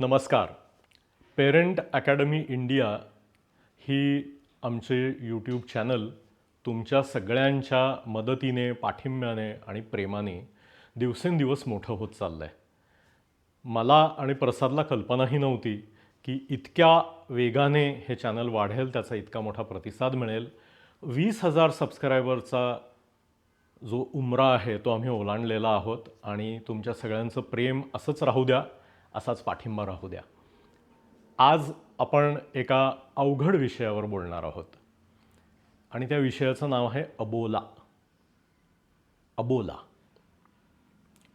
नमस्कार. Parent academy India ही आमचे YouTube channel तुमच्या सगळ्यांच्या मदतीने पाठिंब्याने आणि प्रेमाने दिवसेंदिवस मोठं होत चाललं आहे मला आणि प्रसादला कल्पनाही नव्हती की इतक्या वेगाने हे चॅनल वाढेल त्याचा इतका मोठा प्रतिसाद मिळेल. वीस हजार सबस्क्रायबरचा जो उमरा आहे तो आम्ही ओलांडलेला आहोत आणि तुमच्या सगळ्यांचं प्रेम असंच राहू द्या. असाच पाठिंबा राहू द्या. आज आपण एका अवघड विषयावर बोलणार आहोत. आणि त्या विषयाचं नाव आहे अबोला. अबोला.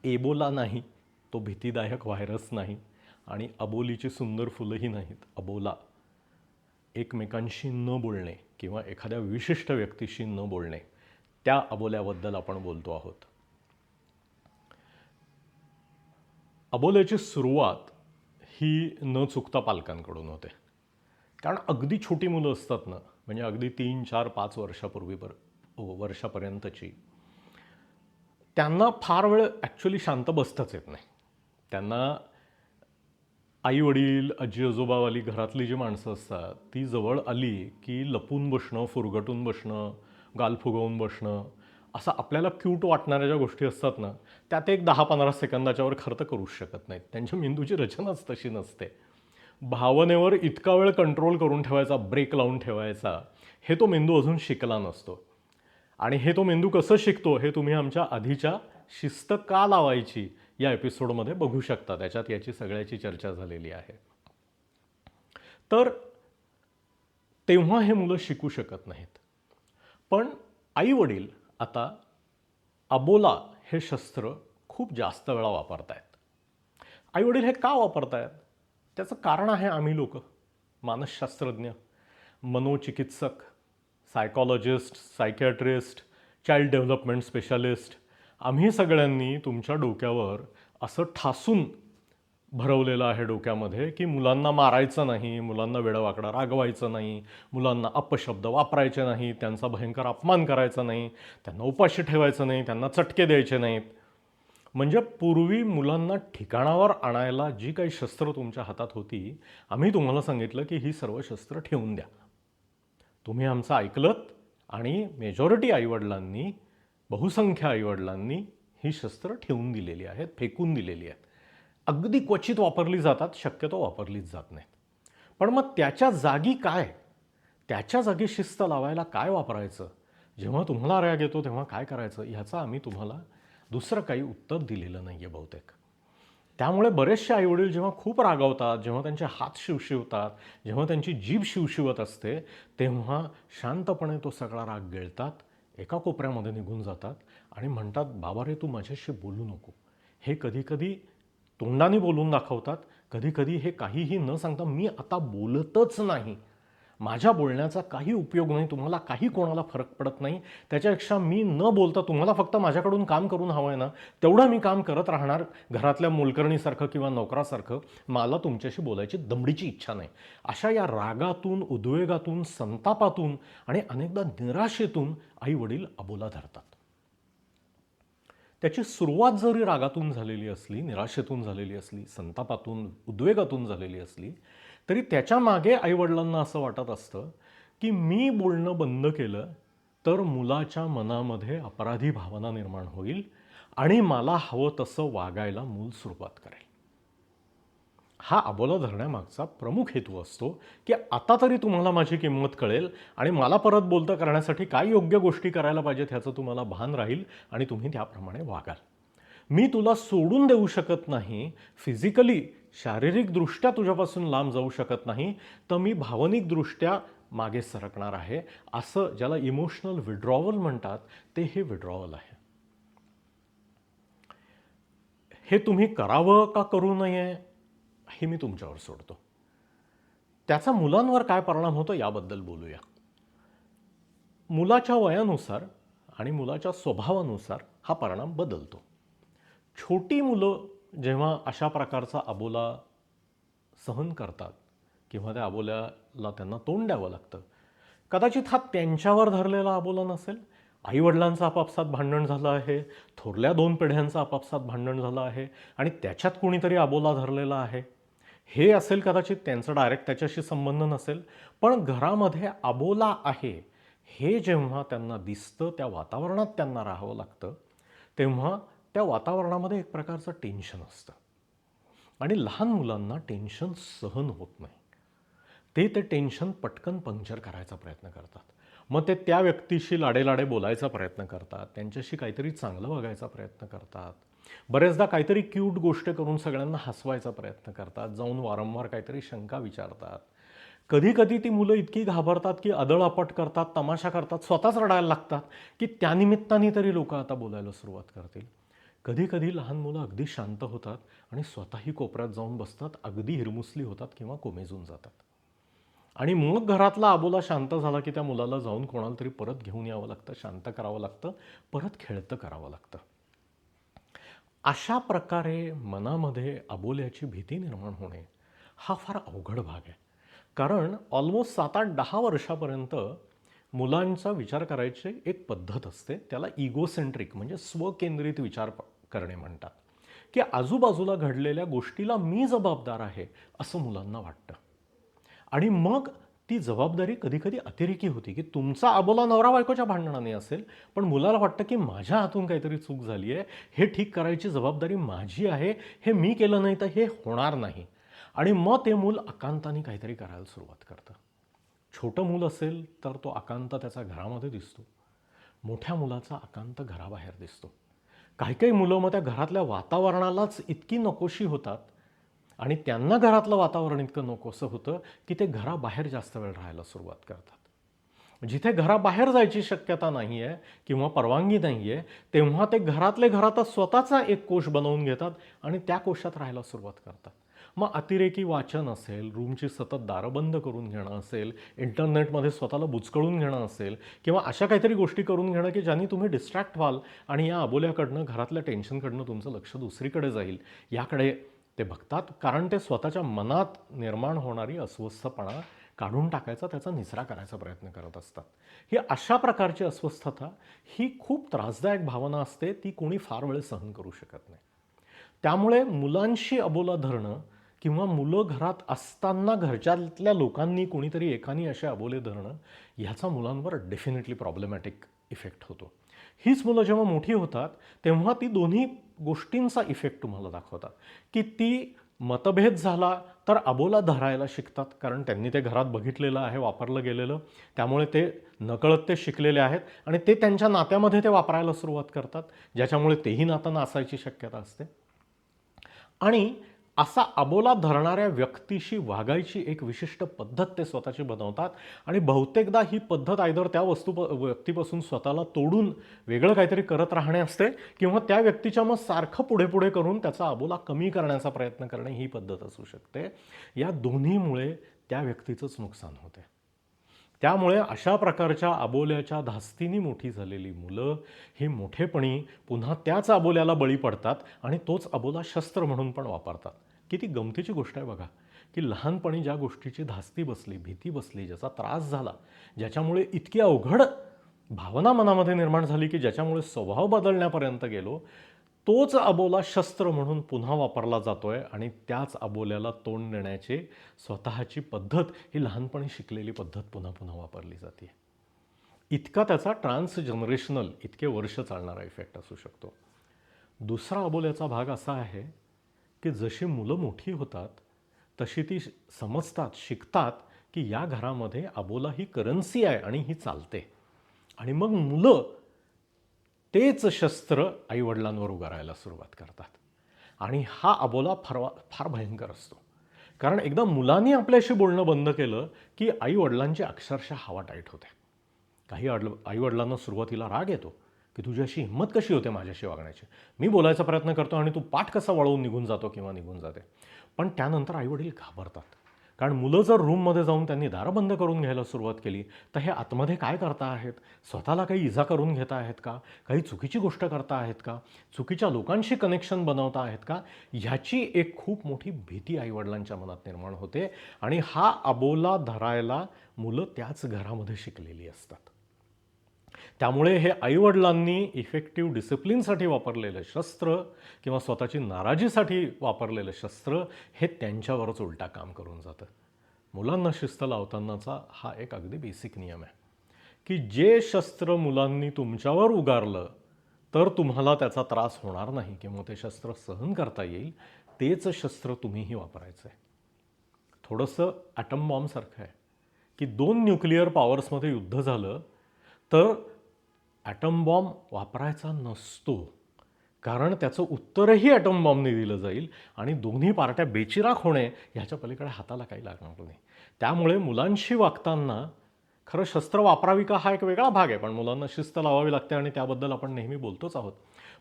एबोला नाही तो भीतीदायक व्हायरस नाही आणि अबोलीची सुंदर फुलंही नाहीत. अबोला. एकमेकांशी न बोलणे किंवा एखाद्या विशिष्ट व्यक्तीशी न बोलणे त्या अबोल्याबद्दल आपण बोलतो आहोत. अबोल्याची सुरुवात ही न चुकता पालकांकडून होते. कारण अगदी छोटी मुलं असतात ना म्हणजे अगदी तीन चार पाच वर्षापूर्वी पर वर्षापर्यंतची त्यांना फार वेळ ॲक्च्युली शांत बसताच येत नाही. त्यांना आई वडील आजी आजोबावाली घरातली जी माणसं असतात ती जवळ आली की लपून बसणं फुरगटून बसणं गाल फुगवून बसणं असं आपल्याला क्यूट वाटणाऱ्या ज्या गोष्टी असतात ना त्या ते एक दहा पंधरा सेकंदाच्यावर खर्च करूच शकत नाहीत. त्यांच्या मेंदूची रचनाच तशी नसते. भावनेवर इतका वेळ कंट्रोल करून ठेवायचा ब्रेक लावून ठेवायचा हे तो मेंदू अजून शिकला नसतो. आणि हे तो मेंदू कसं शिकतो हे तुम्ही आमच्या आधीच्या शिस्त का लावायची या एपिसोडमध्ये बघू शकता. त्याच्यात याची सगळ्याची चर्चा झालेली आहे. तर तेव्हा हे मुलं शिकू शकत नाहीत. पण आई वडील आता अबोला हे शस्त्र खूप जास्त वेळा वापरतायत. आहेत आईवडील हे का वापरतायत? त्याचं कारण आहे आम्ही लोक. मानसशास्त्रज्ञ मनोचिकित्सक psychologist psychiatrist child development specialist आम्ही सगळ्यांनी तुमच्या डोक्यावर असं ठासून भरवलेलं आहे डोक्यामध्ये की मुलांना मारायचं नाही मुलांना वेडवाकडं रागवायचं नाही मुलांना अपशब्द वापरायचे नाही त्यांचा भयंकर अपमान करायचा नाही त्यांना उपाशी ठेवायचं नाही त्यांना चटके द्यायचे नाहीत. म्हणजे पूर्वी मुलांना ठिकाणावर आणायला जी काही शस्त्र तुमच्या हातात होती आम्ही तुम्हाला सांगितलं की ही सर्व शस्त्र ठेवून द्या. तुम्ही आमचं ऐकलत आणि मेजॉरिटी आईवडिलांनी बहुसंख्य आईवडिलांनी ही शस्त्र ठेवून दिलेली आहेत फेकून दिलेली आहेत. अगदी क्वचित वापरली जातात शक्यतो वापरलीच जात नाहीत. पण मग त्याच्या जागी काय? त्याच्या जागी शिस्त लावायला काय वापरायचं? जेव्हा तुम्हाला राग येतो तेव्हा काय करायचं? ह्याचं आम्ही तुम्हाला दुसरं काही उत्तर दिलेलं नाही आहे बहुतेक. त्यामुळे बरेचसे आईवडील जेव्हा खूप रागावतात जेव्हा त्यांचे हात शिवशिवतात जेव्हा त्यांची जीभ शिवशिवत असते तेव्हा शांतपणे तो सगळा राग गिळतात एका कोपऱ्यामध्ये निघून जातात आणि म्हणतात बाबा रे तू माझ्याशी बोलू नको. हे कधीकधी तोंडाने बोलून दाखवतात. कधीकधी हे काहीही न सांगता मी आता बोलतच नाही. माझ्या बोलण्याचा काही उपयोग नाही तुम्हाला काही कोणाला फरक पडत नाही. त्याच्यापेक्षा मी न बोलता तुम्हाला फक्त माझ्याकडून काम करून हवं आहे ना तेवढं मी काम करत राहणार घरातल्या मोलकरणीसारखं किंवा नोकरासारखं. मला तुमच्याशी बोलायची दमडीची इच्छा नाही. अशा या रागातून उद्वेगातून संतापातून आणि अनेकदा निराशेतून आई वडील अबोला धरतात. त्याची सुरुवात जरी रागातून झालेली असली निराशेतून झालेली असली संतापातून उद्वेगातून झालेली असली तरी त्याच्यामागे आईवडिलांना असं वाटत असतं की मी बोलणं बंद केलं तर मुलाच्या मनामध्ये अपराधी भावना निर्माण होईल आणि मला हवं तसं वागायला मूल सुरुवात करेल. हा अबोला धरण्यामागचा प्रमुख हेतू असतो की आता तरी तुम्हाला माझी किंमत कळेल आणि मला परत बोलतं करण्यासाठी काय योग्य गोष्टी करायला पाहिजेत ह्याचं तुम्हाला भान राहील आणि तुम्ही त्याप्रमाणे वागाल. मी तुला सोडून देऊ शकत नाही फिजिकली शारीरिकदृष्ट्या तुझ्यापासून लांब जाऊ शकत नाही तर मी भावनिकदृष्ट्या मागे सरकणार आहे असं ज्याला इमोशनल विड्रॉवल म्हणतात ते हे विड्रॉवल आहे. हे तुम्ही करावं का करू नये? हे मी तुमच्यावर सोडतो. त्याचा मुलांवर काय परिणाम होतो याबद्दल बोलूया. मुलाच्या वयानुसार आणि मुलाच्या स्वभावानुसार हा परिणाम बदलतो. छोटी मुलं जेव्हा अशा प्रकारचा अबोला सहन करतात किंवा त्या अबोल्याला त्यांना तोंड द्यावं लागतं कदाचित हा त्यांच्यावर धरलेला अबोला नसेल. आईवडिलांचं आपापसात भांडण झालं आहे थोरल्या दोन पिढ्यांचं आपापसात भांडण झालं आहे आणि त्याच्यात कुणीतरी अबोला धरलेला आहे. हे असेल कदाचित त्यांचा डायरेक्ट त्याच्याशी संबंध नसेल पण घरामध्ये अबोला आहे हे जेव्हा त्यांना दिसतं त्या वातावरणात त्यांना राहावं लागतं तेव्हा त्या वातावरणामध्ये एक प्रकारचं टेन्शन असतं. आणि लहान मुलांना टेन्शन सहन होत नाही. ते ते टेन्शन पटकन पंक्चर करायचा प्रयत्न करतात. मग ते त्या व्यक्तीशी लाडेलाडे बोलायचा प्रयत्न करतात त्यांच्याशी काहीतरी चांगलं बघायचा प्रयत्न करतात. बऱ्याचदा काहीतरी क्यूट गोष्ट करून सगळ्यांना हसवायचा प्रयत्न करतात जाऊन वारंवार काहीतरी शंका विचारतात. कधी कधी ती मुलं इतकी घाबरतात की अदळअपट करतात तमाशा करतात स्वतःच रडायला लागतात की त्यानिमित्ताने तरी लोक आता बोलायला सुरुवात करतील. कधी कधी लहान मुलं अगदी शांत होतात आणि स्वतःही कोपऱ्यात जाऊन बसतात अगदी हिरमुसली होतात किंवा कोमेजून जातात. आणि मग घरातला आबोला शांत झाला की त्या मुलाला जाऊन कोणाला तरी परत घेऊन यावं लागतं शांत करावं लागतं परत खेळतं करावं लागतं. अशा प्रकारे मनामध्ये अबोल्याची भीती निर्माण होणे हा फार अवघड भाग आहे. कारण ऑलमोस्ट सात आठ दहा वर्षापर्यंत मुलांचा विचार करायची एक पद्धत असते. त्याला इगोसेंट्रिक म्हणजे स्वकेंद्रित विचार करणे म्हणतात. की आजूबाजूला घडलेल्या गोष्टीला मी जबाबदार आहे असं मुलांना वाटतं. आणि मग ती जबाबदारी कधीकधी अतिरेकी होती की तुमचा अबोला नवरा बायकोच्या भांडणाने असेल पण मुलाला वाटतं की माझ्या हातून काहीतरी चूक झाली आहे हे ठीक करायची जबाबदारी माझी आहे हे मी केलं नाही तर हे होणार नाही. आणि मग ते मूल अकांताने काहीतरी करायला सुरुवात करतं. छोटं मूल असेल तर तो अकांत त्याचा घरामध्ये दिसतो. मोठ्या मुलाचा अकांत घराबाहेर दिसतो. काही काही मुलं मग त्या घरातल्या वातावरणालाच इतकी नकोशी होतात आणि त्यांना घरातलं वातावरण इतकं नकोसं होतं की ते घराबाहेर जास्त वेळ राहायला सुरुवात करतात. जिथे घराबाहेर जायची शक्यता नाही आहे किंवा परवानगी नाही आहे तेव्हा ते घरातले घरातच स्वतःचा एक कोश बनवून घेतात आणि त्या कोशात राहायला सुरुवात करतात. मग अतिरेकी वाचन असेल रूमची सतत दारं बंद करून घेणं असेल इंटरनेटमध्ये स्वतःला बुचकळून घेणं असेल किंवा अशा काहीतरी गोष्टी करून घेणं की ज्यांनी तुम्ही डिस्ट्रॅक्ट व्हाल आणि या अबोल्याकडनं घरातल्या टेन्शनकडनं तुमचं लक्ष दुसरीकडे जाईल याकडे ते बघतात कारण ते स्वतःच्या मनात निर्माण होणारी अस्वस्थपणा काढून टाकायचा त्याचा निचरा करायचा प्रयत्न करत असतात. ही अशा प्रकारची अस्वस्थता ही खूप त्रासदायक भावना असते ती कोणी फार वेळ सहन करू शकत नाही. त्यामुळे मुलांशी अबोला धरणं किंवा मुलं घरात असताना घरच्यातल्या लोकांनी कोणीतरी एकानी असे अबोले धरणं ह्याचा मुलांवर डेफिनेटली प्रॉब्लेमॅटिक इफेक्ट होतो. हीच मुलं जेव्हा मोठी होतात तेव्हा ती दोन्ही गोष्टींचा इफेक्ट तुम्हाला दाखवतात. की ती मतभेद झाला तर अबोला धरायला शिकतात कारण त्यांनी ते घरात बघितलेलं आहे वापरलं गेलेलं. त्यामुळे ते नकळत ते शिकलेले आहेत आणि ते त्यांच्या नात्यामध्ये ते वापरायला सुरुवात करतात ज्याच्यामुळे तेही नातं नासायची शक्यता असते. आणि असा अबोला धरणाऱ्या व्यक्तीशी वागायची एक विशिष्ट पद्धत ते स्वतःची बनवतात. आणि बहुतेकदा ही पद्धत आयदर त्या वस्तू व्यक्तीपासून स्वतःला तोडून वेगळं काहीतरी करत राहणे असते किंवा त्या व्यक्तीच्या मग सारखं पुढे पुढे करून त्याचा अबोला कमी करण्याचा प्रयत्न करणे ही पद्धत असू शकते. या दोन्हीमुळे त्या व्यक्तीचंच नुकसान होते. त्यामुळे अशा प्रकारच्या अबोल्याच्या धास्तीनी मोठी झालेली मुलं ही मोठेपणी पुन्हा त्याच अबोल्याला बळी पडतात आणि तोच अबोला शस्त्र म्हणून पण वापरतात. किती गमतीची गोष्ट आहे बघा की लहानपणी ज्या गोष्टीची धास्ती बसली भीती बसली ज्याचा त्रास झाला ज्याच्यामुळे इतकी अवघड भावना मनामध्ये निर्माण झाली की ज्याच्यामुळे स्वभाव बदलण्यापर्यंत गेलो तोच अबोला शस्त्र म्हणून पुन्हा वापरला जातो आहे आणि त्याच अबोल्याला तोंड देण्याची स्वतःची पद्धत ही लहानपणी शिकलेली पद्धत पुन्हा पुन्हा वापरली जाते इतका त्याचा ट्रान्स जनरेशनल इतके वर्ष चालणारा इफेक्ट असू शकतो. दुसरा अबोल्याचा भाग असा आहे की जशी मुलं मोठी होतात तशी ती समजतात शिकतात की या घरामध्ये अबोला ही करन्सी आहे आणि ही चालते. आणि मग मुलं तेच शस्त्र आईवडिलांवर उगारायला सुरुवात करतात. आणि हा अबोला फार फार भयंकर असतो. कारण एकदा मुलांनी आपल्याशी बोलणं बंद केलं की आईवडिलांची अक्षरशः हवा टाईट होते. काही आईवडिलांना सुरुवातीला राग येतो. की तुझी अशी हिंमत कशी होते माझ्याशी वागण्याची? मी बोलायचा प्रयत्न करतो आणि तू पाठ कसा वळवून निघून जातो किंवा निघून जाते. पण त्यानंतर आईवडील घाबरतात. कारण मुलं जर रूममध्ये जाऊन त्यांनी दारं बंद करून घ्यायला सुरुवात केली तर हे आतमध्ये काय करता आहेत? स्वतःला काही इजा करून घेता आहेत का? काही चुकीची गोष्ट करता आहेत का? चुकीच्या लोकांशी कनेक्शन बनवता आहेत का? ह्याची एक खूप मोठी भीती आईवडिलांच्या मनात निर्माण होते. आणि हा अबोला धरायला मुलं त्याच घरामध्ये शिकलेली असतात. त्यामुळे हे आईवडिलांनी इफेक्टिव्ह डिसिप्लिनसाठी वापरलेलं शस्त्र किंवा स्वतःची नाराजीसाठी वापरलेलं शस्त्र हे त्यांच्यावरच उलटा काम करून जातं. मुलांना शिस्त लावतानाचा हा एक अगदी बेसिक नियम आहे. की जे शस्त्र मुलांनी तुमच्यावर उगारलं तर तुम्हाला त्याचा त्रास होणार नाही किंवा ते शस्त्र सहन करता येईल तेच शस्त्र तुम्हीही वापरायचं आहे थोडंसं ॲटम बॉम्बसारखं आहे. की दोन न्यूक्लिअर पॉवर्समध्ये युद्ध झालं तर ॲटमबॉम्ब वापरायचा नसतो. कारण त्याचं उत्तरही ॲटमबॉम्बने दिलं जाईल आणि दोन्ही पार्ट्या बेचिराख होणे ह्याच्या पलीकडे हाताला काही लागणार नाही. त्यामुळे मुलांशी वागताना खरं शस्त्र वापरावी का हा एक वेगळा भाग आहे. पण मुलांना शिस्त लावावी लागते आणि त्याबद्दल आपण नेहमी बोलतोच आहोत.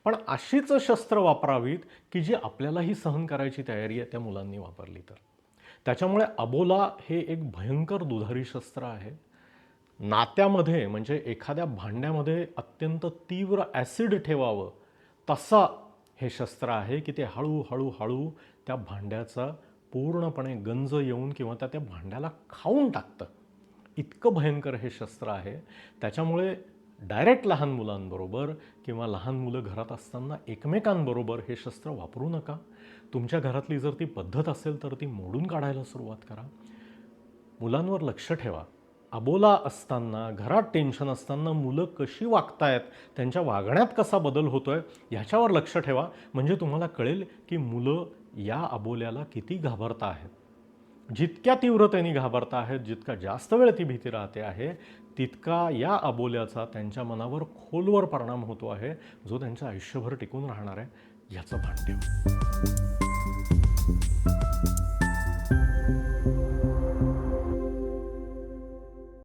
पण अशीच शस्त्र वापरावीत की जी आपल्यालाही सहन करायची तयारी आहे त्या मुलांनी वापरली तर. त्याच्यामुळे अबोला हे एक भयंकर दुधारी शस्त्र आहे. नात्यामध्ये म्हणजे एखाद्या भांड्यामध्ये अत्यंत तीव्र ॲसिड ठेवावं तसा हे शस्त्र आहे की ते हळूहळू हळू त्या भांड्याचा पूर्णपणे गंज येऊन किंवा त्या त्या भांड्याला खाऊन टाकतं. इतकं भयंकर हे शस्त्र आहे. त्याच्यामुळे डायरेक्ट लहान मुलांबरोबर किंवा लहान मुलं घरात असताना एकमेकांबरोबर हे शस्त्र वापरू नका. तुमच्या घरातली जर ती पद्धत असेल तर ती मोडून काढायला सुरुवात करा. मुलांवर लक्ष ठेवा. अबोला असताना घरात टेन्शन असताना मुलं कशी वागतायत त्यांच्या वागण्यात कसा बदल होतोय ह्याच्यावर लक्ष ठेवा. म्हणजे तुम्हाला कळेल की मुलं या अबोल्याला किती घाबरता आहेत. जितक्या तीव्रतेने घाबरता आहेत जितका जास्त वेळ ती भीती राहते आहे तितका या अबोल्याचा त्यांच्या मनावर खोलवर परिणाम होतो आहे जो त्यांच्या आयुष्यभर टिकून राहणार आहे याचं भान ठेवा.